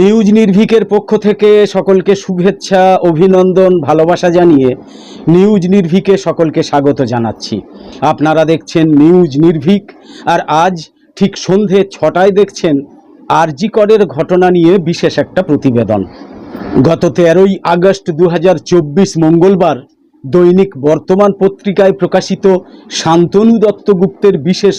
News নির্ভীকের পক্ষ থেকে সকলকে শুভেচ্ছা, অভিনন্দন, ভালোবাসা জানিয়ে নিউজ নির্ভীকে সকলকে স্বাগত জানাচ্ছি। আপনারা দেখছেন নিউজ নির্ভীক, আর আজ ঠিক সন্ধে ছটায় দেখছেন আরজি করের ঘটনা নিয়ে বিশেষ একটা প্রতিবেদন। গত তেরোই আগস্ট দু হাজার চব্বিশ মঙ্গলবার দৈনিক বর্তমান পত্রিকায় প্রকাশিত শান্তনু দত্তগুপ্তের বিশেষ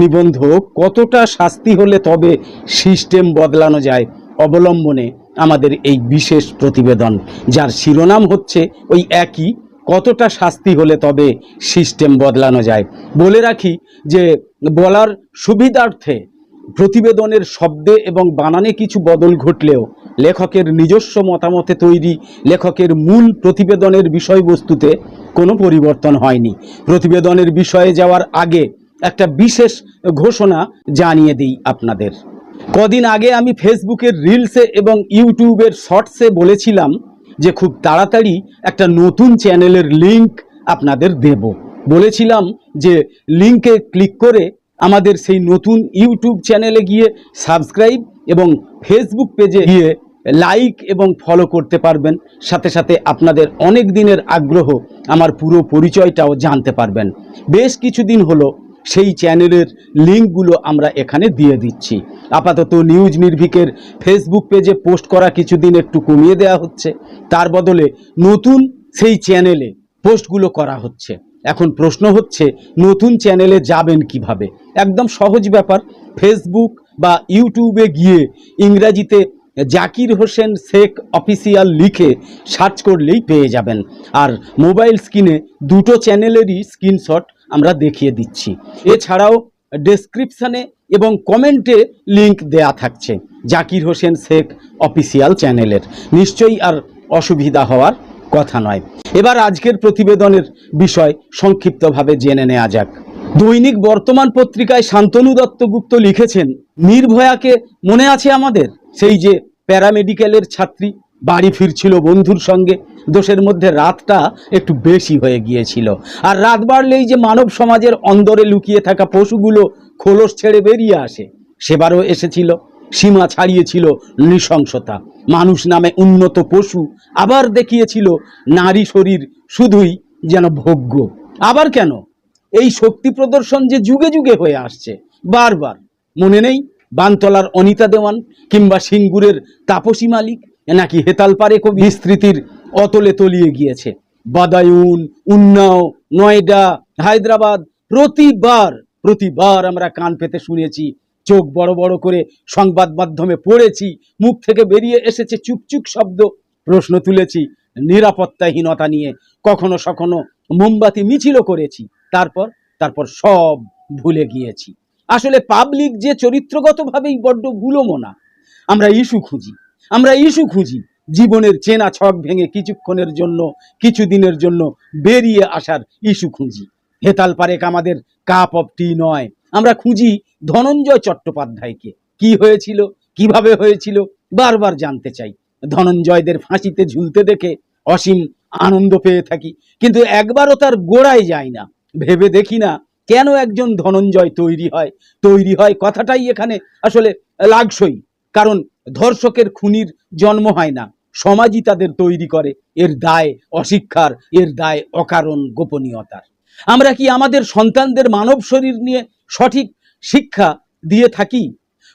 নিবন্ধ কতটা শাস্তি হলে তবে সিস্টেম বদলানো যায় অবলম্বনে আমাদের এই বিশেষ প্রতিবেদন, যার শিরোনাম হচ্ছে ওই একই, কতটা শাস্তি হলে তবে সিস্টেম বদলানো যায়। বলে রাখি যে বলার সুবিধার্থে প্রতিবেদনের শব্দে এবং বানানে কিছু বদল ঘটলেও লেখকের নিজস্ব মতামতে তৈরি, লেখকের মূল প্রতিবেদনের বিষয়বস্তুতে কোনো পরিবর্তন হয়নি। প্রতিবেদনের বিষয়ে যাওয়ার আগে একটা বিশেষ ঘোষণা জানিয়ে দিই আপনাদের। কদিন আগে আমি ফেসবুকের রিলসে এবং ইউটিউবের শর্টসে বলেছিলাম যে খুব তাড়াতাড়ি একটা নতুন চ্যানেলের লিংক আপনাদের দেব। বলেছিলাম যে লিংকে ক্লিক করে আমাদের সেই নতুন ইউটিউব চ্যানেলে গিয়ে সাবস্ক্রাইব এবং ফেসবুক পেজে গিয়ে লাইক এবং ফলো করতে পারবেন। সাথে সাথে আপনাদের অনেক দিনের আগ্রহ আমার পুরো পরিচয়টাও জানতে পারবেন। বেশ কিছুদিন হলো সেই চ্যানেলের লিঙ্কগুলো আমরা এখানে দিয়ে দিচ্ছি। আপাতত নিউজ নির্ভীকের ফেসবুক পেজে পোস্ট করা কিছুদিন একটু কমিয়ে দেওয়া হচ্ছে। তার বদলে নতুন সেই চ্যানেলে পোস্টগুলো করা হচ্ছে। এখন প্রশ্ন হচ্ছে, নতুন চ্যানেলে যাবেন কীভাবে? একদম সহজ ব্যাপার। ফেসবুক বা ইউটিউবে গিয়ে ইংরাজিতে জাকির হোসেন শেখ অফিসিয়াল লিখে সার্চ করলেই পেয়ে যাবেন। আর মোবাইল স্ক্রিনে দুটো চ্যানেলেরই স্ক্রিনশট আমরা দেখিয়ে দিচ্ছি। এছাড়াও ডেসক্রিপশানে এবং কমেন্টে লিংক দেয়া থাকছে, জাকির হোসেন শেখ অফিসিয়াল চ্যানেলের নিশ্চয়ই আর অসুবিধা হওয়ার কথা নয়। এবার আজকের প্রতিবেদনের বিষয় সংক্ষিপ্তভাবে জেনে নেওয়া যাক। দৈনিক বর্তমান পত্রিকায় শান্তনু দত্তগুপ্ত লিখেছেন, নির্ভয়াকে মনে আছে আমাদের? সেই যে প্যারামেডিক্যালের ছাত্রী বাড়ি ফিরছিল বন্ধুর সঙ্গে। দোষের মধ্যে রাতটা একটু বেশি হয়ে গিয়েছিল। আর রাত বাড়লেই যে মানব সমাজের অন্দরে লুকিয়ে থাকা পশুগুলো খোলস ছেড়ে বেরিয়ে আসে, সেবারও এসেছিল। সীমা ছাড়িয়েছিল নৃশংসতা। মানুষ নামে উন্নত পশু আবার দেখিয়েছিল, নারী শরীর শুধুই যেন ভোগ্য। আবার কেন? এই শক্তি প্রদর্শন যে যুগে যুগে হয়ে আসছে, বারবার। মনে নেই বানতলার অনিতা দেওয়ান কিংবা সিঙ্গুরের তাপসী মালিক নাকি হেতালপাড়ে কবি স্মৃতির অতলে তলিয়ে গিয়েছে। বাদায়ুন, উন্নাও, নয়ডা, হায়দ্রাবাদ, প্রতিবার প্রতিবার আমরা কান পেতে শুনেছি, চোখ বড় বড় করে সংবাদ মাধ্যমে পড়েছি, মুখ থেকে বেরিয়ে এসেছে চুপচুপ শব্দ, প্রশ্ন তুলেছি, নিরাপত্তাহীনতা নিয়ে কখনো সখনো মোমবাতি মিছিলও করেছি, তারপর তারপর সব ভুলে গিয়েছি। আসলে পাবলিক যে চরিত্রগতভাবেই বড্ড ভুলমো না আমরা ইস্যু খুঁজি আমরা ইস্যু খুঁজি। জীবনের চেনা ছক ভেঙে কিছুক্ষণের জন্য, কিছুদিনের জন্য বেরিয়ে আসার ইস্যু খুঁজি। হেতাল পারেক আমাদের কাপ অফ টি নয়। আমরা খুঁজি ধনঞ্জয় চট্টোপাধ্যায়কে। কি হয়েছিল? কীভাবে হয়েছিল? বারবার জানতে চাই। ধনঞ্জয়দের ফাঁসিতে ঝুলতে দেখে অসীম আনন্দ পেয়ে থাকি। কিন্তু একবারও তার গোড়ায় যায় না। ভেবে দেখি না কেন একজন ধনঞ্জয় তৈরি হয়। তৈরি হয় কথাটাই এখানে আসলে লাগসই কারণ ধর্ষকের খুনির জন্ম হয় না। সমাজই তাদের তৈরি করে। এর দায় অশিক্ষার, এর দায় অকারণ, গোপনীয়তার। আমরা কি আমাদের সন্তানদের মানব শরীর নিয়ে সঠিক শিক্ষা দিয়ে থাকি?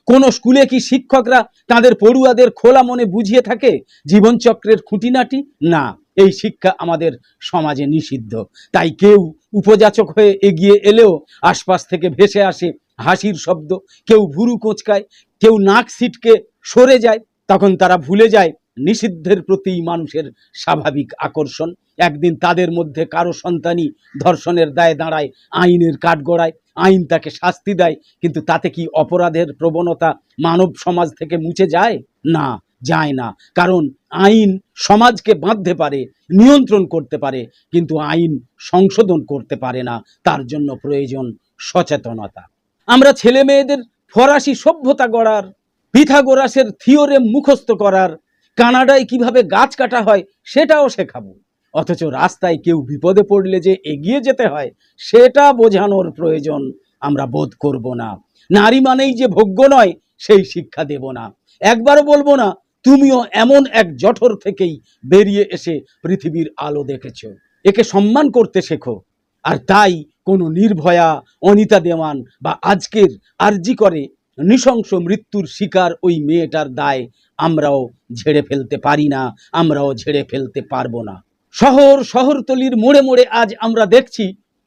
কোন স্কুলে কি শিক্ষকরা তাদের পড়ুয়াদের খোলা মনে বুঝিয়ে থাকে জীবনচক্রের খুঁটিনাটি? না, এই শিক্ষা আমাদের সমাজে নিষিদ্ধ। তাই কেউ উপযাচক হয়ে এগিয়ে এলেও আশপাশ থেকে ভেসে আসে হাসির শব্দ। কেউ ভুরু কোঁচকায়, কেউ নাক সিটকে সরে যায়, তখন তারা ভুলে যায় নিষিদ্ধের প্রতি মানুষের স্বাভাবিক আকর্ষণ। একদিন তাদের মধ্যে কারও সন্তানই ধর্ষণের দায়ে দাঁড়ায়, আইনের কাঠগড়ায় আইন তাকে শাস্তি দেয়, কিন্তু তাতে কি অপরাধের প্রবণতা মানব সমাজ থেকে মুছে যায়? না যায় না। কারণ আইন সমাজকে বাঁধতে পারে, নিয়ন্ত্রণ করতে পারে, কিন্তু আইন সংশোধন করতে পারে না। তার জন্য প্রয়োজন সচেতনতা। আমরা ছেলে মেয়েদের ফরাসি সভ্যতা গড়ার পিথাগোরাসের থিওরেম মুখস্থ করার কানাডায় কীভাবে গাছ কাটা হয় সেটাও শেখাবো। অথচ রাস্তায় কেউ বিপদে পড়লে যে এগিয়ে যেতে হয়, সেটা বোঝানোর প্রয়োজন আমরা বোধ করব না। নারী মানেই যে ভোগ্য নয়, সেই শিক্ষা দেব না। একবারও বলব না, তুমিও এমন এক জঠর থেকেই বেরিয়ে এসে পৃথিবীর আলো দেখেছ। একে সম্মান করতে শেখো। আর তাই কোনো নির্ভয়া অনিতা দেওয়ান বা আজকের আরজি করে নৃশংস মৃত্যুর শিকার ওই মেয়েটার দায় আমরাও ঝেড়ে ফেলতে পারি না, আমরাও ঝেড়ে ফেলতে পারব না। শহর শহরতলির মোড়ে মোড়ে আজ আমরা দেখছি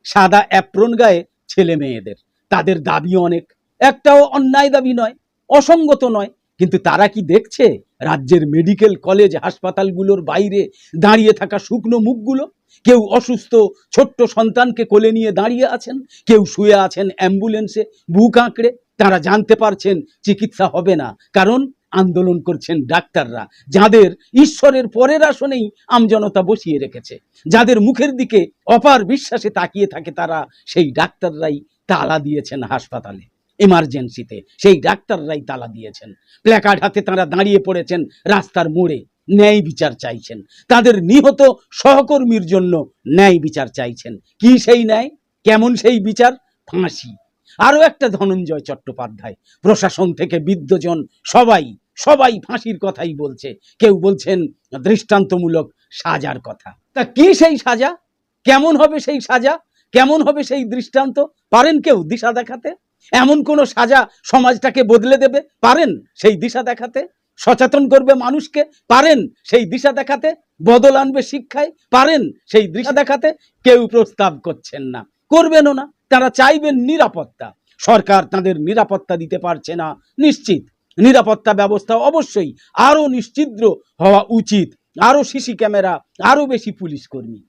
সাদা অ্যাপ্রন গায়ে ছেলে মেয়েদের। তাদের দাবি অনেক। একটাও অন্যায় দাবি নয়, অসঙ্গত নয়। কিন্তু তারা কি দেখছে? রাজ্যের মেডিকেল কলেজ হাসপাতালগুলোর বাইরে দাঁড়িয়ে থাকা শুকনো মুখগুলো? কেউ অসুস্থ ছোট্ট সন্তানকে কোলে নিয়ে দাঁড়িয়ে আছেন? কেউ শুয়ে আছেন অ্যাম্বুলেন্সে বুক আঁকড়ে? তারা জানতে পারছেন চিকিৎসা হবে না। কারণ আন্দোলন করছেন ডাক্তাররা, যাদের ঈশ্বরের পরের আসনেই আমজনতা বসিয়ে রেখেছে। যাদের মুখের দিকে অপার বিশ্বাসে তাকিয়ে থাকে তারা, সেই ডাক্তাররাই তালা দিয়েছেন হাসপাতালে এমার্জেন্সিতে সেই ডাক্তাররাই তালা দিয়েছেন। প্ল্যাকার্ড হাতে তারা দাঁড়িয়ে পড়েছেন রাস্তার মোড়ে, ন্যায় বিচার চাইছেন। তাদের নিহত সহকর্মীর জন্য ন্যায় বিচার চাইছেন। কি সেই ন্যায়? কেমন সেই বিচার? ফাঁসি। আরও একটা ধনঞ্জয় চট্টোপাধ্যায়, প্রশাসন থেকে বিদ্যজন সবাই সবাই ফাঁসির কথাই বলছে। কেউ বলছেন দৃষ্টান্তমূলক সাজার কথা। তা কি সেই সাজা? কেমন হবে সেই সাজা? কেমন হবে সেই দৃষ্টান্ত? পারেন কেউ দিশা দেখাতে? এমন কোন সাজা সমাজটাকে বদলে দেবে? পারেন সেই দিশা দেখাতে? সচেতন করবে মানুষকে? পারেন সেই দিশা দেখাতে? বদল আনবে শিক্ষায়? পারেন সেই দিশা দেখাতে? কেউ প্রস্তাব করছেন না। করবেনও না। তারা চাইবেন নিরাপত্তা। সরকার তাদের নিরাপত্তা দিতে পারছে না। নিশ্চিত। নিরাপত্তা ব্যবস্থা অবশ্যই আরও নিশ্চিদ্র হওয়া উচিত। আরও সিসি ক্যামেরা আরও বেশি পুলিশ কর্মী।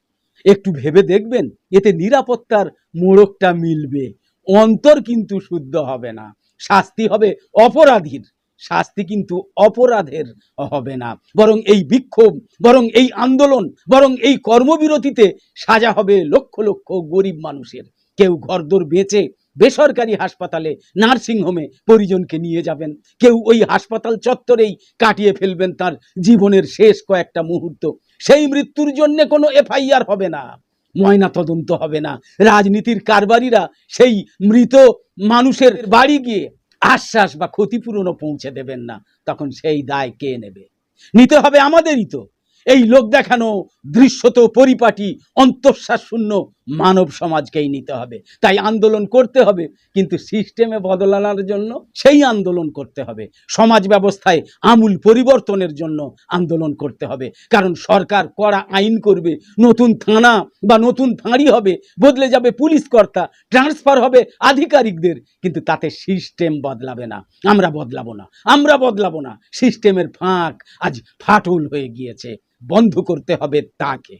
একটু ভেবে দেখবেন, এতে নিরাপত্তার মোড়কটা মিলবে। অন্তর কিন্তু শুদ্ধ হবে না। শাস্তি হবে অপরাধীর। শাস্তি কিন্তু অপরাধের হবে না। বরং এই বিক্ষোভ, বরং এই আন্দোলন, বরং এই কর্মবিরতিতে সাজা হবে লক্ষ লক্ষ গরিব মানুষের। কেউ ঘরদোর বেঁচে বেসরকারি হাসপাতালে নার্সিংহোমে পরিজনকে নিয়ে যাবেন। কেউ ওই হাসপাতাল চত্বরেই কাটিয়ে ফেলবেন তার জীবনের শেষ কয়েকটা মুহূর্ত। সেই মৃত্যুর জন্য কোনো এফআইআর হবে না ময়না তদন্ত হবে না। রাজনীতির কারবারিরা সেই মৃত মানুষের বাড়ি গিয়ে আশ্বাস বা ক্ষতিপূরণও পৌঁছে দেবেন না। তখন সেই দায় কে নেবে? নিতে হবে আমাদেরই তো। এই লোক দেখানো দৃশ্যত পরিপাটি অন্তঃশ্বাস শূন্য মানব সমাজকেই নিতে হবে। তাই আন্দোলন করতে হবে, কিন্তু সিস্টেমে বদল আনার জন্য সেই আন্দোলন করতে হবে। সমাজ ব্যবস্থায় আমূল পরিবর্তনের জন্য আন্দোলন করতে হবে। কারণ সরকার কড়া আইন করবে, নতুন থানা বা নতুন ফাঁড়ি হবে, বদলে যাবে পুলিশ কর্তা ট্রান্সফার হবে আধিকারিকদের, কিন্তু তাতে সিস্টেম বদলাবে না। আমরা বদলাবো না। আমরা বদলাবো না। সিস্টেমের ফাঁক আজ ফাটল হয়ে গিয়েছে। বন্ধ করতে হবে তাকে।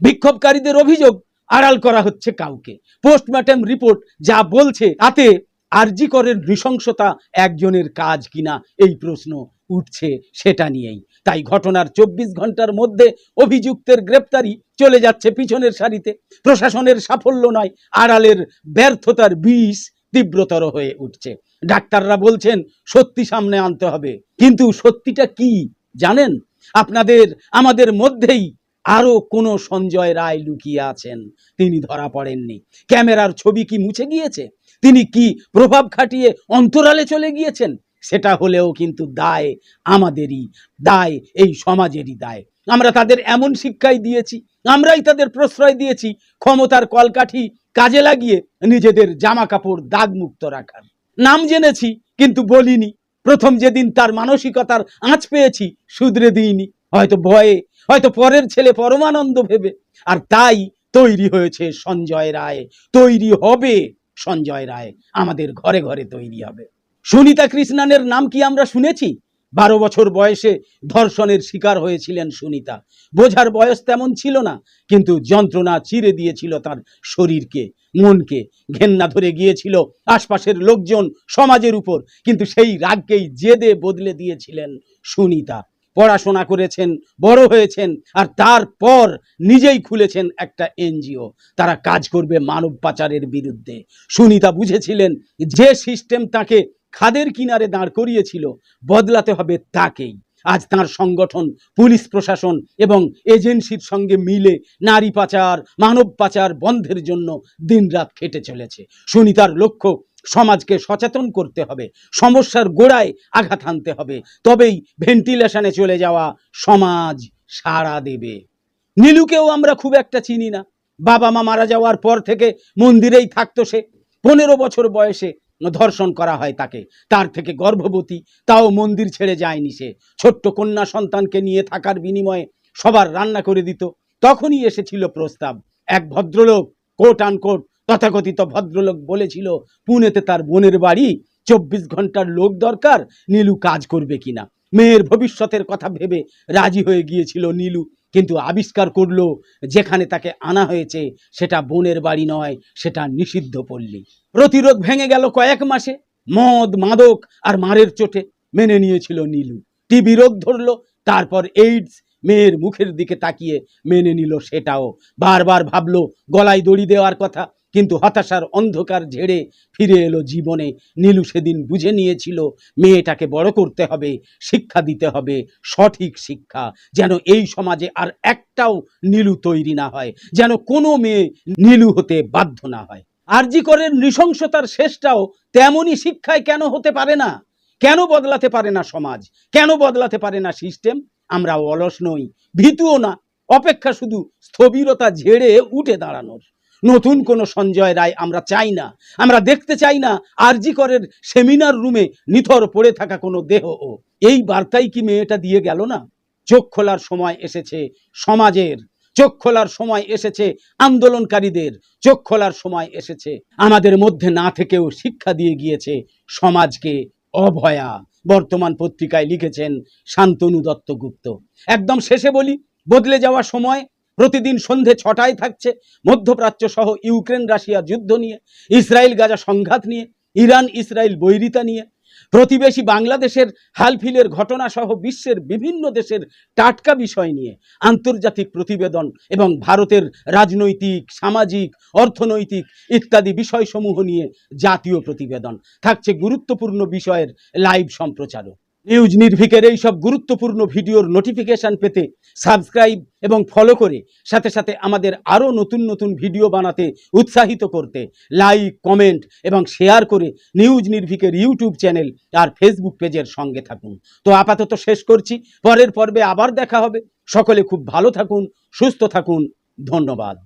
বিক্ষোভকারীদের অভিযোগ আড়াল করা হচ্ছে কাউকে। পোস্টমর্টম রিপোর্ট যা বলছে তাতে আরজি করের নৃশংসতা একজনের কাজ কিনা এই প্রশ্ন উঠছে সেটা নিয়েই। তাই ঘটনার চব্বিশ ঘণ্টার মধ্যে অভিযুক্তের গ্রেপ্তারি চলে যাচ্ছে পিছনের সারিতে। প্রশাসনের সাফল্য নয়, আড়ালের ব্যর্থতার বিষ তীব্রতর হয়ে উঠছে। ডাক্তাররা বলছেন, সত্যি সামনে আনতে হবে। কিন্তু সত্যিটা কি জানেন? আপনাদের, আমাদের মধ্যেই আরও কোনো সঞ্জয় রায় লুকিয়ে আছেন। তিনি ধরা পড়েননি। ক্যামেরার ছবি কি মুছে গিয়েছে? তিনি কি প্রভাব খাটিয়ে অন্তরালে চলে গিয়েছেন? সেটা হলেও কিন্তু দায় আমাদেরই, দায় এই সমাজেরই দায়। আমরা তাদের এমন শিক্ষাই দিয়েছি, আমরাই তাদের প্রশ্রয় দিয়েছি, ক্ষমতার কলকাঠি কাজে লাগিয়ে নিজেদের জামা কাপড় দাগমুক্ত রাখার। নাম জেনেছি, কিন্তু বলিনি। প্রথম যেদিন তার মানসিকতার আঁচ পেয়েছি, শুধরে দিইনি। হয়তো ভয়ে, হয়তো পরের ছেলে পরমানন্দ ভেবে। আর তাই তৈরি হয়েছে সঞ্জয় রায়। তৈরি হবে সঞ্জয় রায়। আমাদের ঘরে ঘরে তৈরি হবে। সুনিতা কৃষ্ণানের নাম কি আমরা শুনেছি? বারো বছর বয়সে ধর্ষণের শিকার হয়েছিলেন সুনিতা। বোঝার বয়স তেমন ছিল না, কিন্তু যন্ত্রণা চিরে দিয়েছিল তার শরীরকে, মনকে। ঘেন্না ধরে গিয়েছিল আশপাশের লোকজন সমাজের উপর, কিন্তু সেই রাগকেই জেদে বদলে দিয়েছিলেন সুনিতা। পড়াশোনা করেছেন, বড় হয়েছেন, আর তারপর নিজেই খুলেছেন একটা এনজিও। তারা কাজ করবে মানব পাচারের বিরুদ্ধে। সুনিতা বুঝেছিলেন যে সিস্টেম তাকে খাদের কিনারে দাঁড় করিয়েছিল, বদলাতে হবে তাকেই। আজ তার সংগঠন, পুলিশ প্রশাসন এবং এজেন্সির সঙ্গে মিলে নারী পাচার, মানব পাচার বন্ধের জন্য দিনরাত খেটে চলেছে। সুনিতার লক্ষ্য সমাজকে সচেতন করতে হবে, সমস্যার গোড়ায় আঘাত হানতে হবে। তবেই ভেন্টিলেশনে চলে যাওয়া সমাজ সাড়া দেবে। নীলুকেও আমরা খুব একটা চিনি না। বাবা মা মারা যাওয়ার পর থেকে মন্দিরেই থাকতো সে। পনেরো বছর বয়সে ধর্ষণ করা হয় তাকে। তার থেকে গর্ভবতী, তাও মন্দির ছেড়ে যায়নি সে। ছোট্ট কন্যা সন্তানকে নিয়ে থাকার বিনিময়ে সবার রান্না করে দিত। তখনই এসেছিল প্রস্তাব। এক ভদ্রলোক কোট আন কোট তথাকথিত ভদ্রলোক বলেছিল, পুনেতে তার বোনের বাড়ি, চব্বিশ ঘণ্টার লোক দরকার, নীলু কাজ করবে কিনা। মেয়ের ভবিষ্যতের কথা ভেবে রাজি হয়ে গিয়েছিল নীলু, কিন্তু আবিষ্কার করল, যেখানে তাকে আনা হয়েছে, সেটা বোনের বাড়ি নয়, সেটা নিষিদ্ধ পল্লী। প্রতিরোধ ভেঙে গেল কয়েক মাসে, মদ, মাদক আর মারের চোটে মেনে নিয়েছিল নীলু। টিবি রোগ ধরলো, তারপর এইডস মেয়ের মুখের দিকে তাকিয়ে মেনে নিল সেটাও। বারবার ভাবলো, গলায় দড়ি দেওয়ার কথা কিন্তু হতাশার অন্ধকার ঝেড়ে ফিরে এলো জীবনে। নীলু সেদিন বুঝে নিয়েছিল, মেয়েটাকে বড় করতে হবে, শিক্ষা দিতে হবে, সঠিক শিক্ষা, যেন এই সমাজে আর একটাও নীলু তৈরি না হয়, যেন কোনো মেয়ে নীলু হতে বাধ্য না হয়। আরজি করের নৃশংসতার শেষটাও তেমনই শিক্ষায় কেন হতে পারে না? কেন বদলাতে পারে না সমাজ? কেন বদলাতে পারে না সিস্টেম আমরা অলস নই, ভীতুও না, অপেক্ষা শুধু স্থবিরতা ঝেড়ে উঠে দাঁড়ানোর। নতুন কোনো সঞ্জয় রায় আমরা চাই না। আমরা দেখতে চাই না আরজি করের সেমিনার রুমে নিথর পড়ে থাকা কোনো দেহ। ও এই বার্তাই কি মেয়েটা দিয়ে গেল না? চোখ খোলার সময় এসেছে সমাজের। চোখ খোলার সময় এসেছে আন্দোলনকারীদের। চোখ খোলার সময় এসেছে আমাদের মধ্যে না থেকেও শিক্ষা দিয়ে গিয়েছে সমাজকে অভয়া। বর্তমান পত্রিকায় লিখেছেন শান্তনু দত্তগুপ্ত। একদম শেষে বলি, বদলে যাওয়া সময় প্রতিদিন সন্ধে ছটায় থাকছে মধ্যপ্রাচ্য সহ ইউক্রেন, রাশিয়া যুদ্ধ নিয়ে, ইসরায়েল, গাজা সংঘাত নিয়ে, ইরান, ইসরায়েল বৈরিতা নিয়ে। প্রতিবেশী বাংলাদেশের হালফিলের ঘটনা সহ বিশ্বের বিভিন্ন দেশের টাটকা বিষয় নিয়ে আন্তর্জাতিক প্রতিবেদন এবং ভারতের রাজনৈতিক, সামাজিক, অর্থনৈতিক ইত্যাদি বিষয়সমূহ নিয়ে জাতীয় প্রতিবেদন। থাকছে গুরুত্বপূর্ণ বিষয়ের লাইভ সম্প্রচারও। নিউজ নির্ভিকের এই সব গুরুত্বপূর্ণ ভিডিওর নোটিফিকেশন পেতে সাবস্ক্রাইব এবং ফলো করে সাথে সাথে আমাদের আরও নতুন নতুন ভিডিও বানাতে উৎসাহিত করতে লাইক কমেন্ট এবং শেয়ার করে নিউজ নির্ভিকের ইউটিউব চ্যানেল আর ফেসবুক পেজের সঙ্গে থাকুন। তো আপাতত শেষ করছি। পরের পর্বে আবার দেখা হবে। সকলে খুব ভালো থাকুন, সুস্থ থাকুন। ধন্যবাদ।